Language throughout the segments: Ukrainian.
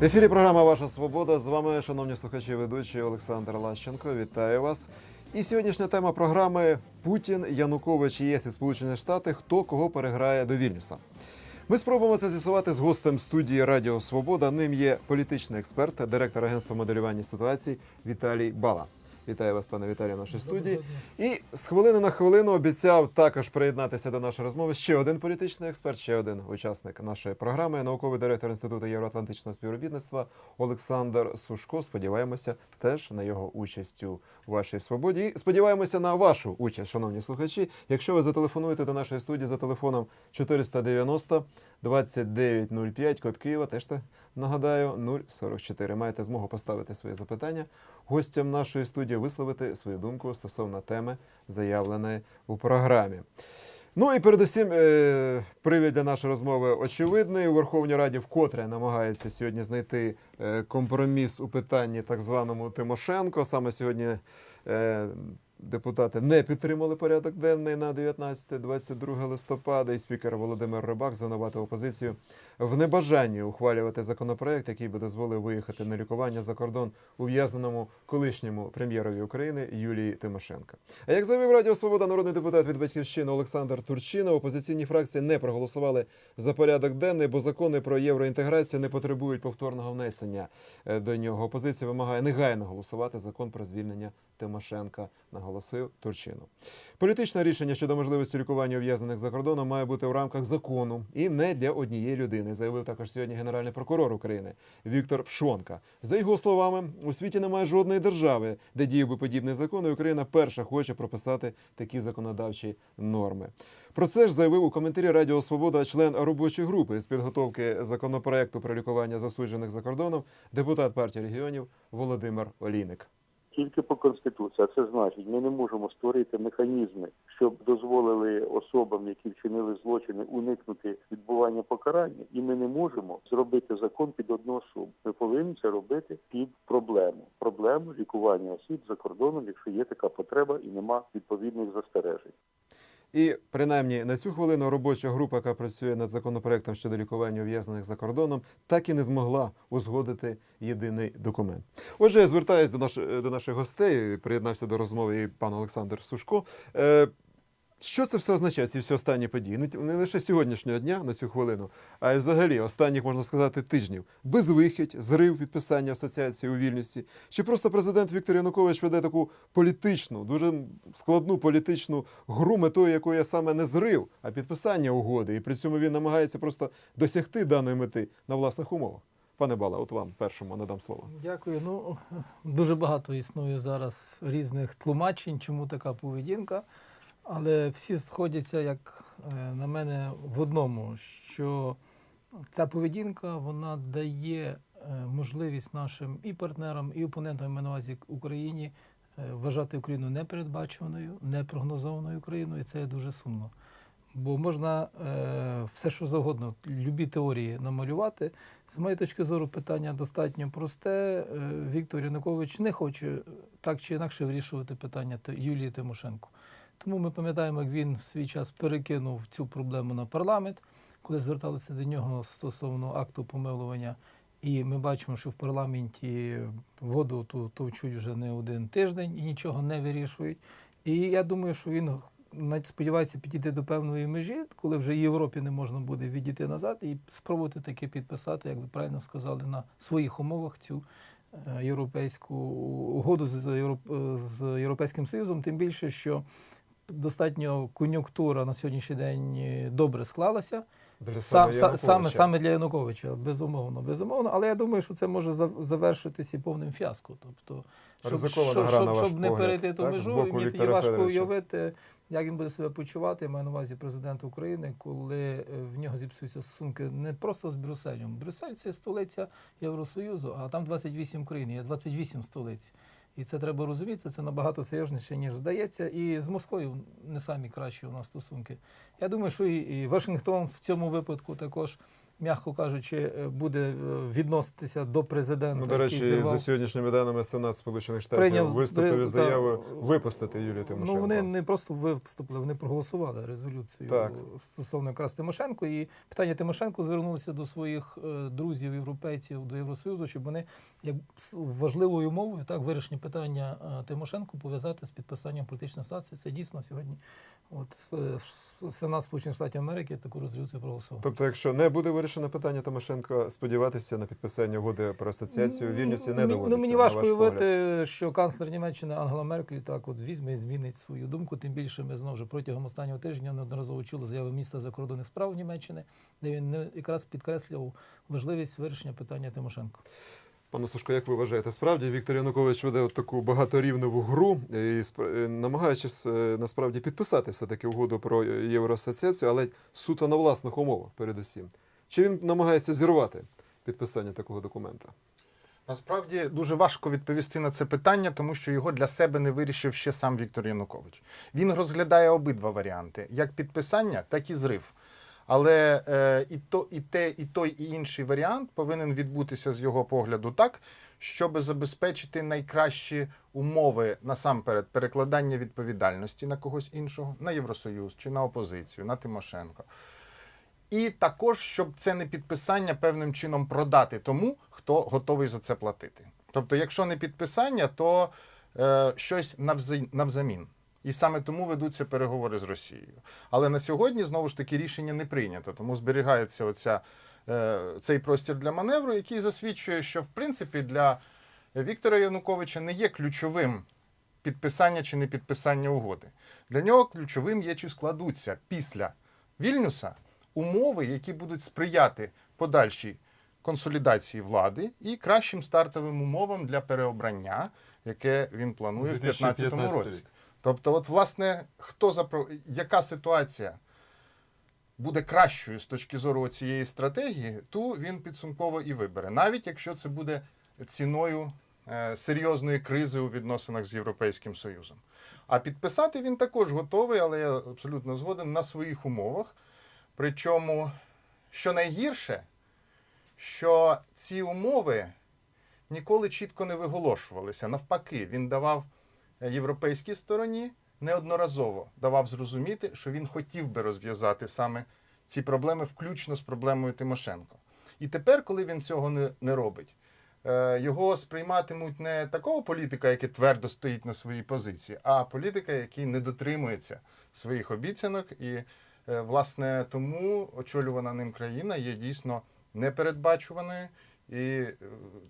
В ефірі програма Ваша Свобода. З вами, шановні слухачі, ведучий Олександр Лащенко. Вітаю вас. І сьогоднішня тема програми Путін, Янукович, ЄС і Сполучені Штати. Хто кого переграє до Вільнюса? Ми спробуємо це з'ясувати з гостем студії Радіо Свобода. Ним є політичний експерт, директор агентства моделювання ситуацій Віталій Бала. Вітаю вас, пане Віталію, в нашій студії. І з хвилини на хвилину обіцяв також приєднатися до нашої розмови ще один політичний експерт, ще один учасник нашої програми, науковий директор Інституту євроатлантичного співробітництва Олександр Сушко. Сподіваємося, теж на його участь у вашій свободі. І сподіваємося на вашу участь, шановні слухачі. Якщо ви зателефонуєте до нашої студії за телефоном 490 2905, код Києва, теж те, нагадаю, 044. Маєте змогу поставити свої запитання гостям нашої студії, висловити свою думку стосовно теми, заявленої у програмі. Ну і передусім, е, привід для нашої розмови очевидний. У Верховній Раді вкотре намагається сьогодні знайти е, компроміс у питанні так званому Тимошенко. Саме сьогодні е, депутати не підтримали порядок денний на 19-22 листопада, і спікер Володимир Рибак звинуватив опозицію в небажанні ухвалювати законопроект, який би дозволив виїхати на лікування за кордон ув'язненому колишньому прем'єрові України Юлії Тимошенко. А як заявив Радіо Свобода, народний депутат від батьківщини Олександр Турчинов, опозиційні фракції не проголосували за порядок денний, бо закони про євроінтеграцію не потребують повторного внесення е, до нього. Опозиція вимагає негайно голосувати закон про звільнення Тимошенка, наголосив Турчинов. Політичне рішення щодо можливості лікування ув'язнених за кордоном має бути в рамках закону і не для однієї людини, заявив також сьогодні генеральний прокурор України Віктор Пшонка. За його словами, у світі немає жодної держави, де діяв би подібний закон, і Україна перша хоче прописати такі законодавчі норми. Про це ж заявив у коментарі Радіо Свобода член робочої групи з підготовки законопроекту про лікування засуджених за кордоном, депутат партії регіонів Володимир Олійник. Тільки по конституції, а це значить, ми не можемо створити механізми, щоб дозволили особам, які вчинили злочини, уникнути відбування покарання, і ми не можемо зробити закон під одну особу. Ми повинні це робити під проблему. Проблему лікування осіб за кордоном, якщо є така потреба і нема відповідних застережень. І принаймні на цю хвилину робоча група, яка працює над законопроектом щодо лікування ув'язнених за кордоном, так і не змогла узгодити єдиний документ. Отже, я звертаюся до, наш, до наших гостей. Приєднався до розмови і пан Олександр Сушко. Що це все означає, ці всі останні події? Не, не лише сьогоднішнього дня на цю хвилину, а й взагалі останніх, можна сказати, тижнів. Безвихідь, зрив підписання асоціації у Вільнюсі. Чи просто президент Віктор Янукович веде таку політичну, дуже складну політичну гру, метою якої є саме не зрив, а підписання угоди. І при цьому він намагається просто досягти даної мети на власних умовах. Пане Бала, от вам першому надам слово. Дякую. Ну дуже багато існує зараз різних тлумачень, чому така поведінка. Але всі сходяться, як е, на мене, в одному, що ця поведінка вона дає е, можливість нашим і партнерам, і опонентам на увазі Україні е, вважати Україну непередбачуваною, непрогнозованою країною, і це дуже сумно. Бо можна е, все, що завгодно, любі теорії намалювати. З моєї точки зору, питання достатньо просте. Віктор Янукович не хоче так чи інакше вирішувати питання Юлії Тимошенко. Тому ми пам'ятаємо, як він в свій час перекинув цю проблему на парламент, коли зверталися до нього стосовно акту помилування. І ми бачимо, що в парламенті воду ту товчуть вже не один тиждень і нічого не вирішують. І я думаю, що він навіть сподівається підійти до певної межі, коли вже Європі не можна буде відійти назад і спробувати таки підписати, як ви правильно сказали, на своїх умовах цю е, європейську угоду з, Європ- з Європейським Союзом, тим більше, що достатньо кон'юнктура на сьогоднішній день е, добре склалася. Для Сам, саме, саме для Януковича, безумовно, безумовно. Але я думаю, що це може зав- завершитись і повним фіаско. Тобто, щоб, щоб, щоб, щоб не перейти ту межу, мені тоді важко уявити, як він буде себе почувати. Я маю на увазі президент України, коли е, в нього зіпсуються стосунки не просто з Брюсселем. Брюссель це столиця Євросоюзу, а там 28 країн, є 28 столиць. І це треба розуміти, це набагато серйозніше, ніж здається. І з Москвою не самі кращі у нас стосунки. Я думаю, що і, Вашингтон в цьому випадку також м'яко кажучи, е, буде е, відноситися до президента. Ну, до який речі, зірвав. за сьогоднішніми даними Сенат Сполучених Штатів Прийняв виступив із та- заявою випустити Юлію Тимошенко. Ну, вони не просто виступили, вони проголосували резолюцію Так. стосовно якраз Тимошенко. І питання Тимошенко звернулося до своїх е, друзів, європейців, до Євросоюзу, щоб вони як важливою мовою так вирішення питання Тимошенко пов'язати з підписанням політичної стації. Це дійсно сьогодні. От Сенат Сполучених Штатів Америки таку резолюцію проголосував. Тобто, якщо не буде вирішено питання Тимошенко, сподіватися на підписання угоди про асоціацію в Вільнюсі не Ну, доводиться. Ну, мені важко уявити, що канцлер Німеччини Ангела Меркель так от візьме і змінить свою думку. Тим більше ми знову ж протягом останнього тижня неодноразово чули заяви міністра закордонних справ Німеччини, де він якраз підкреслював важливість вирішення питання Тимошенко. Пане Сушко, як ви вважаєте, справді Віктор Янукович веде от таку багаторівневу гру і намагаючись е, насправді підписати все-таки угоду про євроасоціацію, але суто на власних умовах, передусім. Чи він намагається зірвати підписання такого документа? Насправді дуже важко відповісти на це питання, тому що його для себе не вирішив ще сам Віктор Янукович. Він розглядає обидва варіанти: як підписання, так і зрив. Але е, і, то, і те, і той, і інший варіант повинен відбутися з його погляду так, щоб забезпечити найкращі умови насамперед перекладання відповідальності на когось іншого, на Євросоюз чи на опозицію, на Тимошенко. І також, щоб це не підписання певним чином продати тому, хто готовий за це платити. Тобто, якщо не підписання, то е, щось навза- навзамін. І саме тому ведуться переговори з Росією. Але на сьогодні знову ж таки рішення не прийнято, тому зберігається оця, е, цей простір для маневру, який засвідчує, що в принципі для Віктора Януковича не є ключовим підписання чи не підписання угоди. Для нього ключовим є, чи складуться після Вільнюса умови, які будуть сприяти подальшій консолідації влади і кращим стартовим умовам для переобрання, яке він планує в 2015 2015 році. Тобто, от, власне, хто запро... яка ситуація буде кращою з точки зору цієї стратегії, ту він підсумково і вибере, навіть якщо це буде ціною е, серйозної кризи у відносинах з Європейським Союзом. А підписати він також готовий, але я абсолютно згоден на своїх умовах. Причому, що найгірше, що ці умови ніколи чітко не виголошувалися. Навпаки, він давав е, європейській стороні неодноразово давав зрозуміти, що він хотів би розв'язати саме ці проблеми, включно з проблемою Тимошенко. І тепер, коли він цього не, не робить, е, його сприйматимуть не такого політика, який твердо стоїть на своїй позиції, а політика, який не дотримується своїх обіцянок. І, власне, тому очолювана ним країна є дійсно непередбачуваною. І е,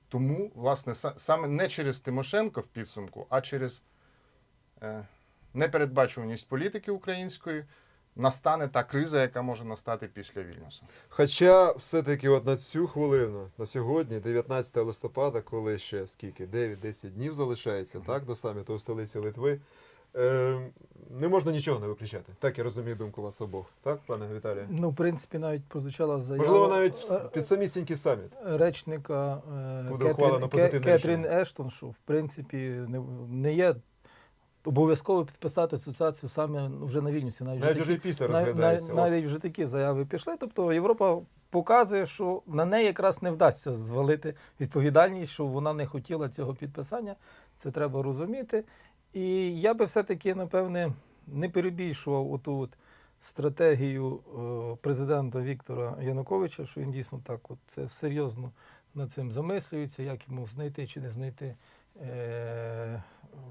тому, власне, са- саме не через Тимошенко в підсумку, а через е, непередбачуваність політики української настане та криза, яка може настати після Вільнюса. Хоча все-таки от на цю хвилину, на сьогодні, 19 листопада, коли ще скільки, 9-10 днів залишається, так, до саміту у столиці Литви, е, не можна нічого не виключати. Так я розумію думку вас обох. Так, пане Віталію? Ну, в принципі, навіть прозвучала заява Можливо, навіть е, під самісінький саміт. речника е, Буде ухвалено Кетрін. Ештон, що в принципі не, не є обов'язково підписати асоціацію саме вже на Вільнюсі. Навіть, Навіть вже і після розглядається. нав- навіть вже такі заяви пішли. Тобто Європа показує, що на неї якраз не вдасться звалити відповідальність, що вона не хотіла цього підписання. Це треба розуміти. І я би все-таки, напевне, не перебільшував оту от стратегію е, президента Віктора Януковича, що він дійсно так от це серйозно над цим замислюється, як йому знайти чи не знайти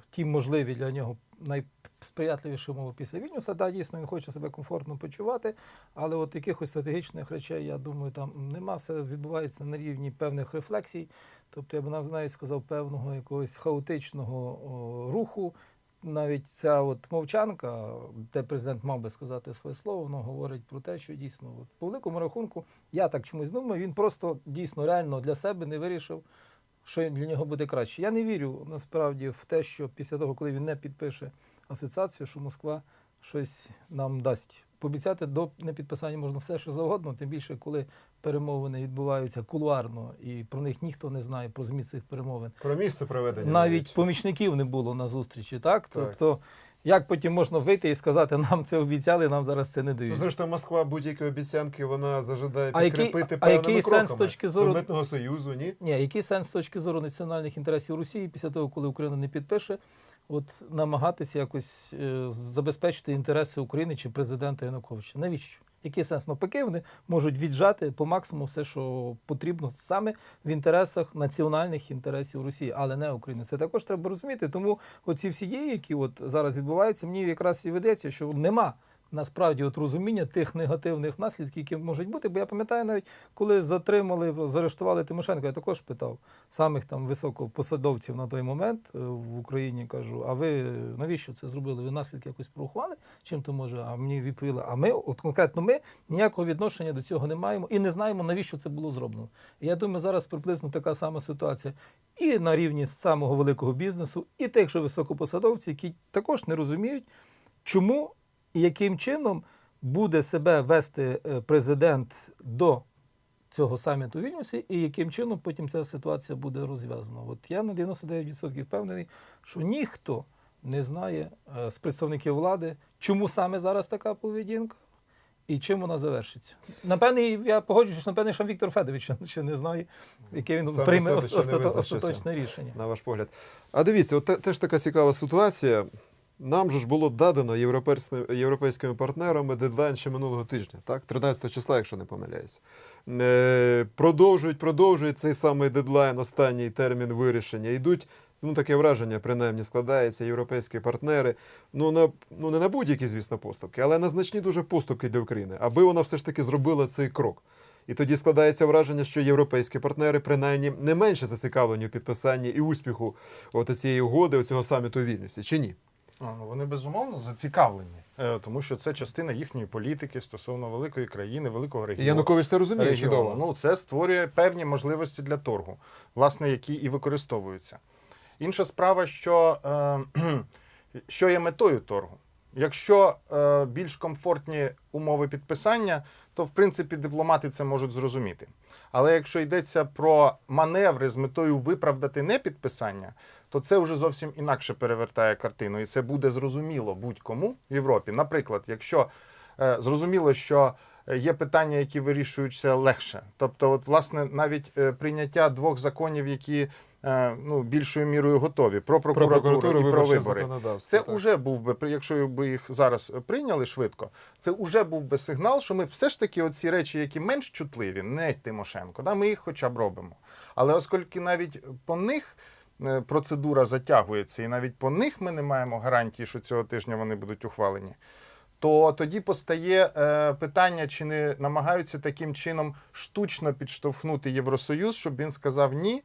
ті можливі для нього найсприятливіші умови після Вільнюса. Да, дійсно, він хоче себе комфортно почувати, але от якихось стратегічних речей, я думаю, там нема. Все відбувається на рівні певних рефлексій. Тобто, я б нав- навіть сказав, певного якогось хаотичного о, руху. Навіть ця от мовчанка, де президент мав би сказати своє слово, воно говорить про те, що дійсно, от, по великому рахунку, я так чомусь думаю, він просто дійсно реально для себе не вирішив, що для нього буде краще. Я не вірю насправді в те, що після того, коли він не підпише асоціацію, що Москва щось нам дасть. Пообіцяти до непідписання можна все, що завгодно, тим більше, коли перемовини відбуваються кулуарно, і про них ніхто не знає про зміст цих перемовин. Про місце проведення. Навіть помічників не було на зустрічі, так? Так. Тобто Як потім можна вийти і сказати, нам це обіцяли, нам зараз це не дають. Ну, дають. зрештою, Москва будь-які обіцянки вона зажадає А який- підкріпити а певними який кроками. сенс з точки зору- До митного союзу, ні? Ні, який сенс з точки зору національних інтересів Росії після того, коли Україна не підпише, от намагатися якось е, забезпечити інтереси України чи президента Януковича? Навіщо? Який сенс? Навпаки, вони можуть віджати по максимуму все, що потрібно саме в інтересах національних інтересів Росії, але не України. Це також треба розуміти. Тому оці всі дії, які от зараз відбуваються, мені якраз і ведеться, що нема насправді от розуміння тих негативних наслідків, які можуть бути. Бо я пам'ятаю навіть, коли затримали, заарештували Тимошенко, я також питав самих там високопосадовців на той момент е, в Україні. Кажу, а ви навіщо це зробили? Ви наслідки якось порахували? Чим то може? А мені відповіли, а ми, от конкретно ми ніякого відношення до цього не маємо і не знаємо, навіщо це було зроблено. Я думаю, зараз приблизно така сама ситуація і на рівні самого великого бізнесу, і тих же високопосадовців, які також не розуміють, чому яким чином буде себе вести е, президент до цього саміту у Вільнюсі, і яким чином потім ця ситуація буде розв'язана. От я на 99% впевнений, що ніхто не знає е, з представників влади, чому саме зараз така поведінка. І чим вона завершиться? Напевне, я погоджуюся, що напевне, що Віктор Федорович ще- не знає, яке він Саме прийме остаточне рішення. на ваш погляд. А дивіться, от теж така цікава ситуація. Нам же ж було дадено європейськими, партнерами дедлайн ще минулого тижня, так? 13 числа, якщо не помиляюсь. Е, продовжують, продовжують цей самий дедлайн, останній термін вирішення. Йдуть, ну таке враження, принаймні, складається, європейські партнери. Ну, на, ну не на будь-які, звісно, поступки, але на значні дуже поступки для України, аби вона все ж таки зробила цей крок. І тоді складається враження, що європейські партнери принаймні не менше зацікавлені у підписанні і успіху от цієї угоди, цього саміту у Вільнюсі, чи ні? А, ну, Вони безумовно зацікавлені, е, тому що це частина їхньої політики стосовно великої країни, великого регіону. Янукович це розуміє регіону. чудово. Ну, це створює певні можливості для торгу, власне, які і використовуються. Інша справа, що, е, що є метою торгу. Якщо е, більш комфортні умови підписання, то в принципі дипломати це можуть зрозуміти. Але якщо йдеться про маневри з метою виправдати непідписання, то це вже зовсім інакше перевертає картину, і це буде зрозуміло будь-кому в Європі. Наприклад, якщо е, зрозуміло, що є питання, які вирішуються легше. Тобто, от, власне, навіть е, прийняття двох законів, які е, ну, більшою мірою готові, про Про прокуратуру, прокуратуру і про вибори. Це так. вже був би, якщо би їх зараз прийняли швидко, це вже був би сигнал, що ми все ж таки оці речі, які менш чутливі, не Тимошенко, да, ми їх хоча б робимо. Але оскільки навіть по них е, процедура затягується, і навіть по них ми не маємо гарантії, що цього тижня вони будуть ухвалені. То тоді постає е, питання, чи не намагаються таким чином штучно підштовхнути Євросоюз, щоб він сказав ні,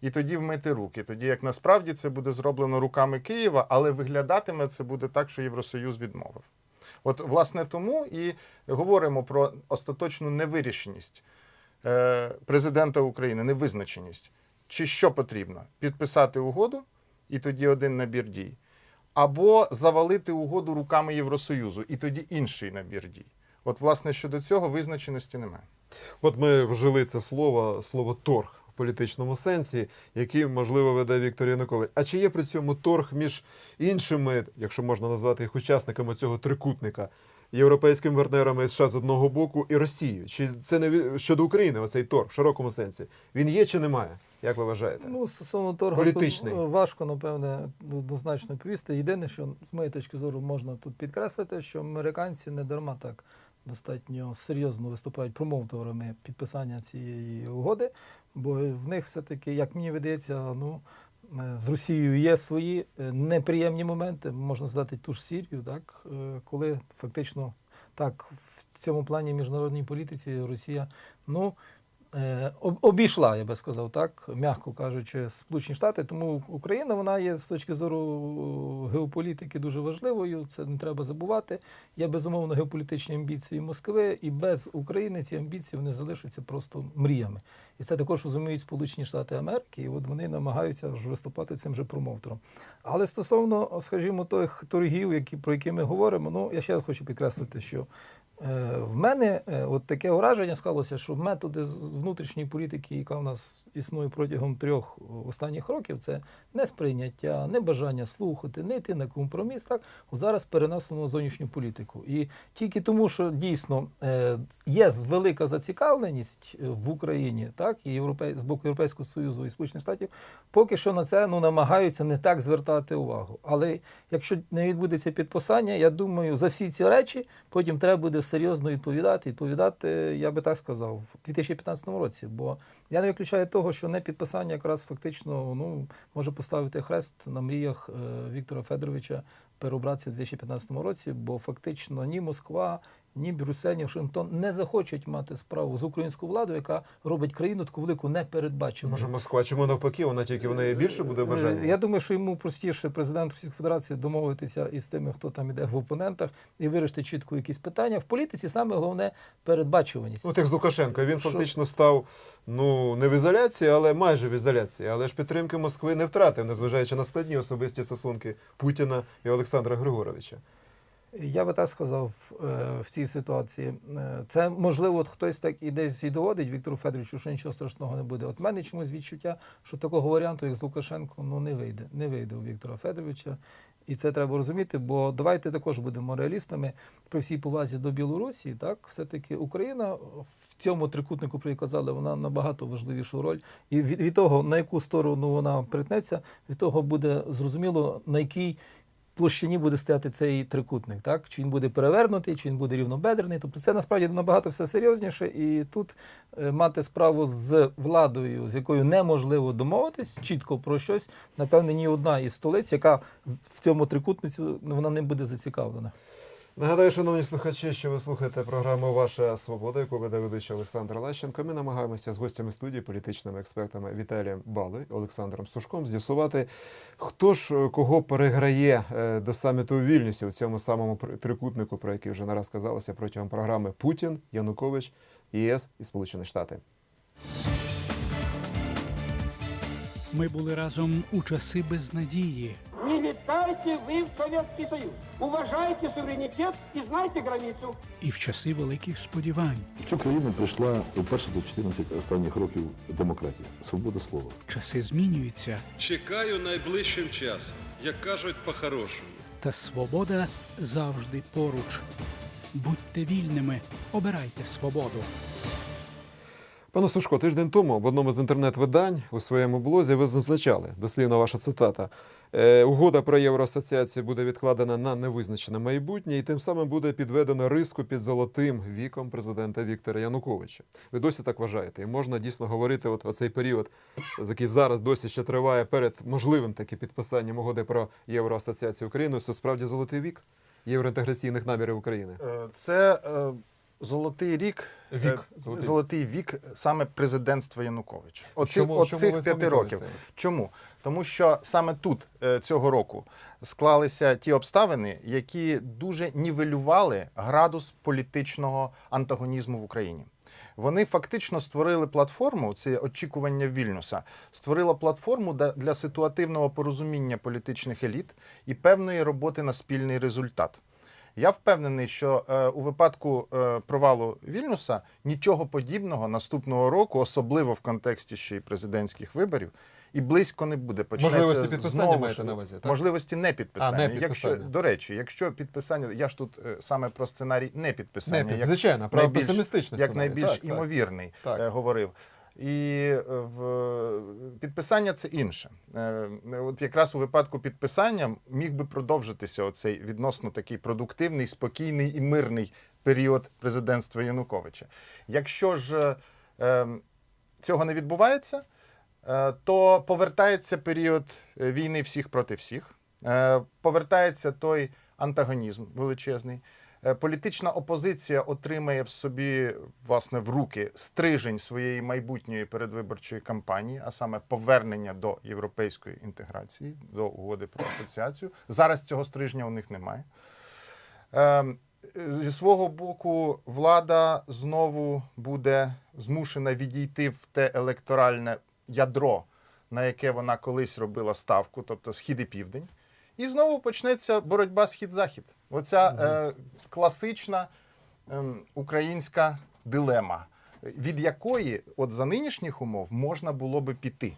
і тоді вмити руки. Тоді як насправді це буде зроблено руками Києва, але виглядатиме це буде так, що Євросоюз відмовив. От, власне, тому і говоримо про остаточну невирішеність е, президента України, невизначеність. Чи що потрібно? Підписати угоду і тоді один набір дій. Або завалити угоду руками Євросоюзу, і тоді інший набір дій. От, власне, щодо цього визначеності немає. От ми вжили це слово, слово торг в політичному сенсі, який, можливо, веде Віктор Янукович. А чи є при цьому торг між іншими, якщо можна назвати їх учасниками цього трикутника, європейськими партнерами США з одного боку і Росією? Чи це не щодо України, оцей торг в широкому сенсі? Він є чи немає? Як ви вважаєте? Ну, стосовно торгу, Політичний. тут важко, напевне, однозначно відповісти. Єдине, що з моєї точки зору можна тут підкреслити, що американці не дарма так достатньо серйозно виступають промоуторами підписання цієї угоди, бо в них все-таки, як мені видається, ну. е, З Росією є свої е, неприємні моменти, можна згадати ту ж Сірію, так, е, коли фактично так в цьому плані міжнародній політиці Росія ну, е, обійшла, я би сказав так, м'яко кажучи, Сполучені Штати. Тому Україна вона є з точки зору геополітики дуже важливою. Це не треба забувати. Є безумовно геополітичні амбіції Москви, і без України ці амбіції вони залишаться просто мріями. І це також розуміють Сполучені Штати Америки, і от вони намагаються ж виступати цим же промоутером. Але стосовно, скажімо, тих торгів, які, про які ми говоримо, ну я ще раз хочу підкреслити, що Е, В мене е, от таке враження склалося, що методи внутрішньої політики, яка в нас існує протягом трьох останніх років, це не сприйняття, не бажання слухати, не йти на компроміс. Так зараз перенесено на зовнішню політику. І тільки тому, що дійсно е, є велика зацікавленість е, в Україні, так і європей... з боку Європейського Союзу і Сполучених Штатів, поки що на це ну намагаються не так звертати увагу. Але якщо не відбудеться підписання, я думаю, за всі ці речі потім треба буде серйозно відповідати. Відповідати, я би так сказав, в 2015 році. Бо я не виключаю того, що не підписання якраз фактично ну, може поставити хрест на мріях е, Віктора Федоровича переобратися в 2015 році, бо фактично ні Москва. Ні Брюссель, ні Вашингтон не захочуть мати справу з українською владою, яка робить країну таку велику непередбачену. Може, Москва, чому навпаки, вона тільки в неї більше буде бажання? Е, Я думаю, що йому простіше президент Російської Федерації домовитися із тими, хто там іде в опонентах, і вирішити чітко якісь питання. В політиці саме головне передбачуваність. От як з Лукашенко, він Що? фактично став ну не в ізоляції, але майже в ізоляції. Але ж підтримки Москви не втратив, незважаючи на складні особисті стосунки Путіна і Олександра Григоровича. Я би так сказав е, в цій ситуації. Е, Це можливо, от хтось так і десь і доводить Віктору Федоровичу, що нічого страшного не буде. От мене чомусь відчуття, що такого варіанту, як з Лукашенко, ну не вийде. Не вийде у Віктора Федоровича. І це треба розуміти, бо давайте також будемо реалістами при всій повазі до Білорусі. Так, все-таки Україна в цьому трикутнику, про казали, вона набагато важливішу роль. І від, від того, на яку сторону вона притнеться, від того буде зрозуміло, на якій площині буде стояти цей трикутник, так? Чи він буде перевернутий, чи він буде рівнобедрений. Тобто це насправді набагато все серйозніше, і тут е, мати справу з владою, з якою неможливо домовитись чітко про щось, напевне, ні одна із столиць, яка в цьому трикутницю ну, вона не буде зацікавлена. Нагадаю, шановні слухачі, що ви слухаєте програму Ваша свобода, яку веде ведучий Олександр Лещенко. Ми намагаємося з гостями студії, політичними експертами Віталієм Балою, Олександром Сушком з'ясувати, хто ж е, кого переграє е, до саміту у Вільнюсі у цьому самому трикутнику, про який вже не раз казалося протягом програми Путін, Янукович, ЄС і Сполучені Штати. Ми були разом у часи безнадії. Не летайте вы в Советский Союз. Уважайте суверенитет и знайте границу. І в часи великих сподівань, В цю країну прийшла вперше за 14 останніх років демократія, свобода слова. часи змінюються, Чекаю найближчим часом, як кажуть по-хорошому. та свобода завжди поруч. Будьте вільними, обирайте свободу. Пане Сушко, тиждень тому в одному з інтернет-видань у своєму блозі ви зазначали, дослівно ваша цитата. Е, угода про євроасоціацію буде відкладена на невизначене майбутнє, і тим самим буде підведено риску під золотим віком президента Віктора Януковича. Ви досі так вважаєте? І можна дійсно говорити, от оцей період, який зараз досі ще триває перед можливим таки підписанням угоди про євроасоціацію України, це справді золотий вік євроінтеграційних намірів України. Е, Це е, золотий рік, Вік, е, золотий. золотий. вік саме президентства Януковича. Оці, Чому- оцих чому п'яти років. це? Чому? Тому що саме тут е, цього року склалися ті обставини, які дуже нівелювали градус політичного антагонізму в Україні. Вони фактично створили платформу, це очікування Вільнюса, створила платформу для ситуативного порозуміння політичних еліт і певної роботи на спільний результат. Я впевнений, що е, у випадку е, провалу Вільнюса нічого подібного наступного року, особливо в контексті ще й президентських виборів, і близько не буде. Почнеться Можливості підписання знову маєте на увазі, так? Можливості не підписання. А, не Якщо, до речі, якщо підписання, я ж тут е, саме про сценарій не підписання. Не, як звичайно, про найбільш- Як найбільш Так, так. імовірний Так. е, говорив. І е, в підписання це інше. Е, От якраз у випадку підписання міг би продовжитися оцей відносно такий продуктивний, спокійний і мирний період президентства Януковича. Якщо ж е, цього не відбувається, то повертається період війни всіх проти всіх, повертається той антагонізм величезний. Е, Політична опозиція отримає в собі власне в руки стрижень своєї майбутньої передвиборчої кампанії, а саме повернення до європейської інтеграції, до угоди про асоціацію. Зараз цього стрижня у них немає. Ем, Зі свого боку, влада знову буде змушена відійти в те електоральне ядро, на яке вона колись робила ставку, тобто схід і південь. І знову почнеться боротьба схід-захід. Оця е, класична е, українська дилема, від якої от за нинішніх умов можна було би піти.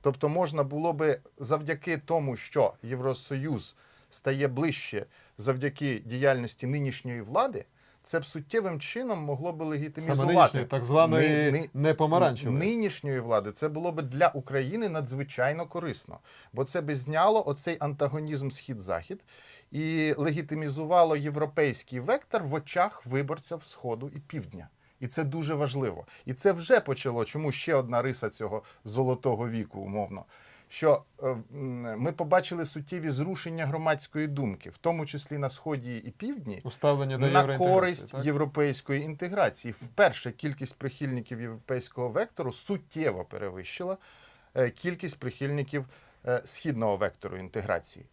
Тобто можна було би завдяки тому, що Євросоюз стає ближче завдяки діяльності нинішньої влади, це б суттєвим чином могло би легітимізувати Саме нинішньої, так званої ни- не помаранчевої. нинішньої влади. Це було б для України надзвичайно корисно, бо це би зняло оцей антагонізм схід-захід і легітимізувало європейський вектор в очах виборців сходу і півдня. І це дуже важливо. І це вже почало. Чому ще одна риса цього золотого віку, умовно. Що е, ми побачили суттєві зрушення громадської думки, в тому числі на сході і півдні, Уставлення до на користь так? європейської інтеграції. Вперше кількість прихильників європейського вектору суттєво перевищила е, кількість прихильників е, східного вектору інтеграції.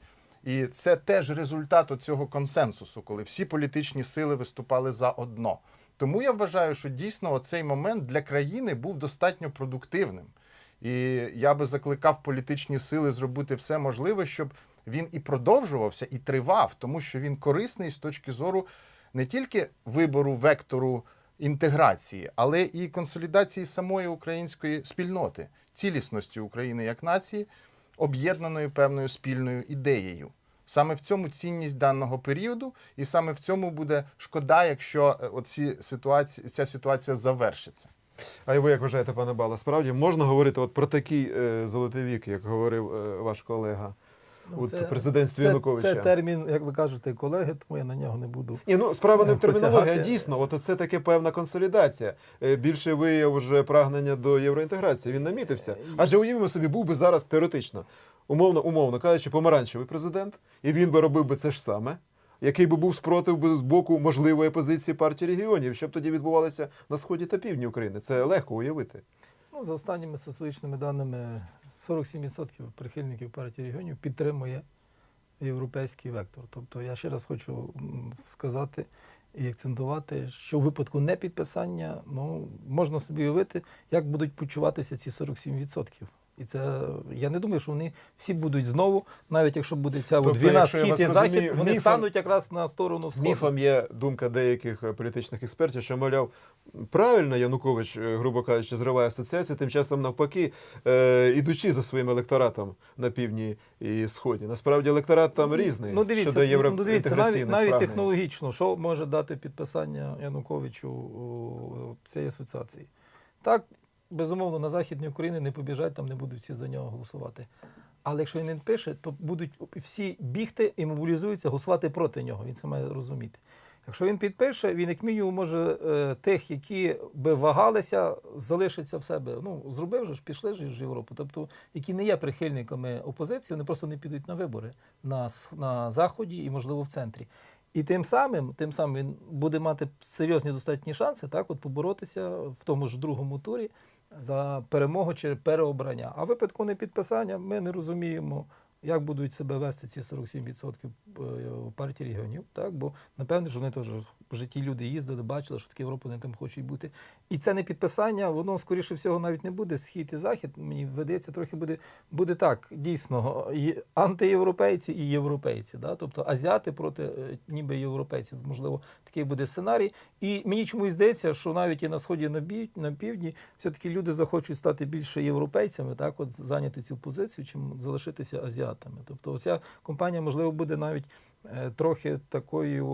І це теж результат цього консенсусу, коли всі політичні сили виступали за одно. Тому я вважаю, що дійсно цей момент для країни був достатньо продуктивним. І я би закликав політичні сили зробити все можливе, щоб він і продовжувався, і тривав, тому що він корисний з точки зору не тільки вибору вектору інтеграції, але і консолідації самої української спільноти, цілісності України як нації, об'єднаної певною спільною ідеєю. Саме в цьому цінність даного періоду, і саме в цьому буде шкода, якщо е, оці ситуації, ця ситуація завершиться. А й ви як вважаєте, пане Бала, справді можна говорити от про такий е, золотий вік, як говорив е, ваш колега Ну, у це- президентстві Це, Януковича? це термін, як ви кажете, колеги, тому я на нього не буду. Ні, ну справа не в термінології, а дійсно, от це таке певна консолідація. Е, Більше вияв вже прагнення до євроінтеграції. Він намітився. Адже уявімо собі, був би зараз теоретично, умовно, умовно кажучи, помаранчевий президент, і він би робив би це ж саме. Який би був спротив з боку можливої позиції партії регіонів, що б тоді відбувалося на сході та півдні України? Це легко уявити. Ну, за останніми соціологічними даними, 47% прихильників партії регіонів підтримує європейський вектор. Тобто я ще раз хочу сказати і акцентувати, що в випадку непідписання ну, можна собі уявити, як будуть почуватися ці 47%. І це я не думаю, що вони всі будуть знову, навіть якщо буде ця Тобто, війна схід і захід, розумію, вони міфом- стануть якраз на сторону сходу. Міфом є думка деяких е, політичних експертів, що мовляв, правильно Янукович, е, грубо кажучи, зриває асоціацію, тим часом навпаки, е, ідучи за своїм електоратом на півдні і сході. Насправді електорат там різний Ну, дивіться, щодо ну, дивіться, навіть, навіть технологічно, що може дати підписання Януковичу цієї асоціації? Так, безумовно, на Західній Україні не побіжать, там не будуть всі за нього голосувати. Але якщо він не пише, то будуть всі бігти і мобілізуються голосувати проти нього. Він це має розуміти. Якщо він підпише, він як мінімум може е, тих, які би вагалися, залишиться в себе. Ну, зробив же ж, пішли ж в Європу. Тобто, які не є прихильниками опозиції, вони просто не підуть на вибори на, на заході і, можливо, в центрі. І тим самим, тим самим він буде мати серйозні достатні шанси так, от поборотися в тому ж другому турі за перемогу чи переобрання. А в випадку непідписання ми не розуміємо, як будуть себе вести ці 47% партії регіонів. Так? Бо напевне, що вони теж в житті люди їздили, бачили, що такі Європи вони там хочуть бути. І це не підписання, воно, скоріше всього, навіть не буде схід і захід. Мені видається, трохи буде, буде так, дійсно, і антиєвропейці і європейці. Да? Тобто азіати проти е, ніби європейців. Можливо, такий буде сценарій. І мені чомусь здається, що навіть і на сході на, на півдні все-таки люди захочуть стати більше європейцями, так, от зайняти цю позицію, чим залишитися азіатами. Тобто, ця компанія, можливо, буде навіть трохи такою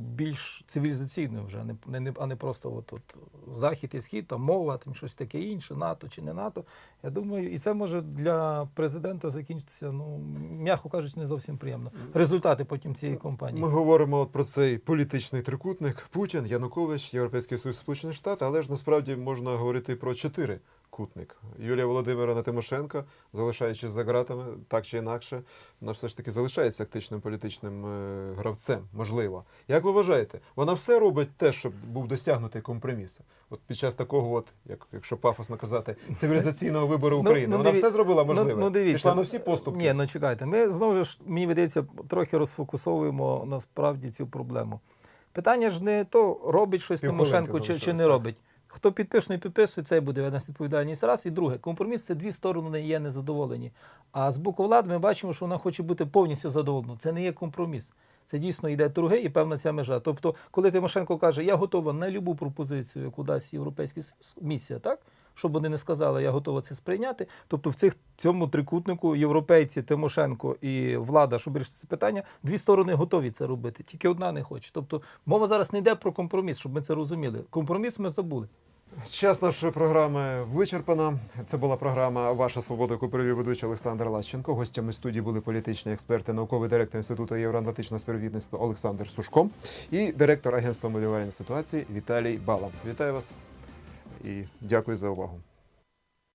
більш цивілізаційною вже, а не, а не просто от, от, захід і схід, там мова, там щось таке інше, НАТО чи не НАТО. Я думаю, і це може для президента закінчитися, ну, м'яко кажучи, не зовсім приємно. Результати потім цієї компанії. Ми говоримо от про цей політичний трикутник Путін, Янукович, Європейський Союз, Сполучені Штати, але ж насправді можна говорити про чотири кутник. Юлія Володимирівна Тимошенко, залишаючись за ґратами, так чи інакше, вона все ж таки залишається актичним політичним е, гравцем, можливо. Як ви вважаєте, вона все робить те, щоб був досягнутий компроміс? От під час такого, от, як, якщо пафосно казати, цивілізаційного вибору Ну, України. ну, вона диві- все зробила можливе. Ну, ну, дивіться, Пішла на всі поступки. Ні, ну чекайте. Ми знову ж, мені видається, трохи розфокусовуємо насправді цю проблему. Питання ж не то, робить щось Тимошенко чи, чи не робить. Хто підпише, не підписує, це буде нести відповідальність. Раз. І друге, компроміс це дві сторони є незадоволені. А з боку влади ми бачимо, що вона хоче бути повністю задоволена. Це не є компроміс. Це дійсно йде торги і певна ця межа. Тобто, коли Тимошенко каже, я готова на любу пропозицію, яку дасть Європейський місія, так? Щоб вони не сказали, я готова це сприйняти. Тобто в цих цьому трикутнику європейці, Тимошенко і влада, щоб вирішити це питання, дві сторони готові це робити. Тільки одна не хоче. Тобто мова зараз не йде про компроміс, щоб ми це розуміли. Компроміс ми забули. Час нашої програми вичерпано. Це була програма Ваша свобода, яку провів ведучий Олександр Лащенко. Гостями студії були політичні експерти, науковий директор Інституту євроатлантичного співробітництва Олександр Сушко і директор Агентства моделювання ситуації Віталій Балам. Вітаю вас і дякую за увагу.